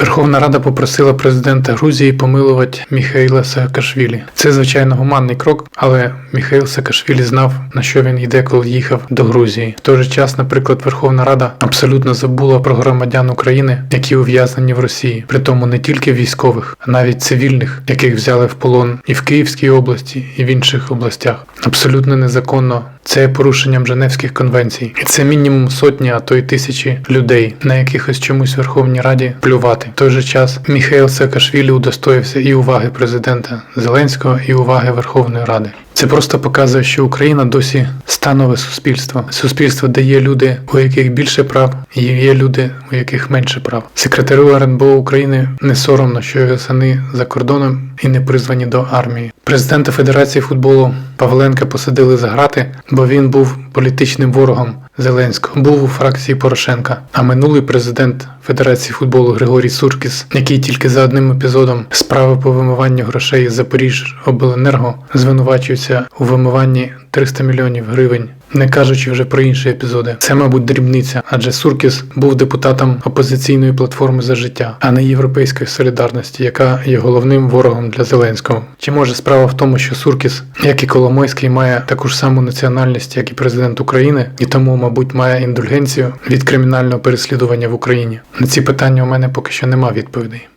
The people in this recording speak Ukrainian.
Верховна Рада попросила президента Грузії помилувати Міхаїла Саакашвілі. Це звичайно гуманний крок, але Міхаїл Саакашвілі знав на що він йде, коли їхав до Грузії. В той же час, наприклад, Верховна Рада абсолютно забула про громадян України, які ув'язнені в Росії, при тому не тільки військових, а навіть цивільних, яких взяли в полон і в Київській області, і в інших областях. Абсолютно незаконно. Це порушенням Женевських конвенцій, і це мінімум сотні, а то й тисячі людей, на якихось чомусь Верховній Раді плювати. В той же час Міхаїл Саакашвілі удостоївся і уваги президента Зеленського, і уваги Верховної Ради. Це просто показує, що Україна досі станове суспільство. Суспільство, де є люди, у яких більше прав, і є люди, у яких менше прав. Секретарю РНБО України не соромно, що його сини за кордоном і не призвані до армії. Президента Федерації футболу Павленка посадили за грати, бо він був політичним ворогом Зеленського, був у фракції Порошенка. А минулий президент Федерації футболу Григорій Суркіс, який тільки за одним епізодом справи по вимиванню грошей з Запоріжжяобленерго звинувачується у вимиванні 300 мільйонів гривень. Не кажучи вже про інші епізоди, це, мабуть, дрібниця, адже Суркіс був депутатом опозиційної платформи за життя, а не європейської солідарності, яка є головним ворогом для Зеленського. Чи може справа в тому, що Суркіс, як і Коломойський, має таку ж саму національність, як і президент України, і тому, мабуть, має індульгенцію від кримінального переслідування в Україні? На ці питання у мене поки що нема відповідей.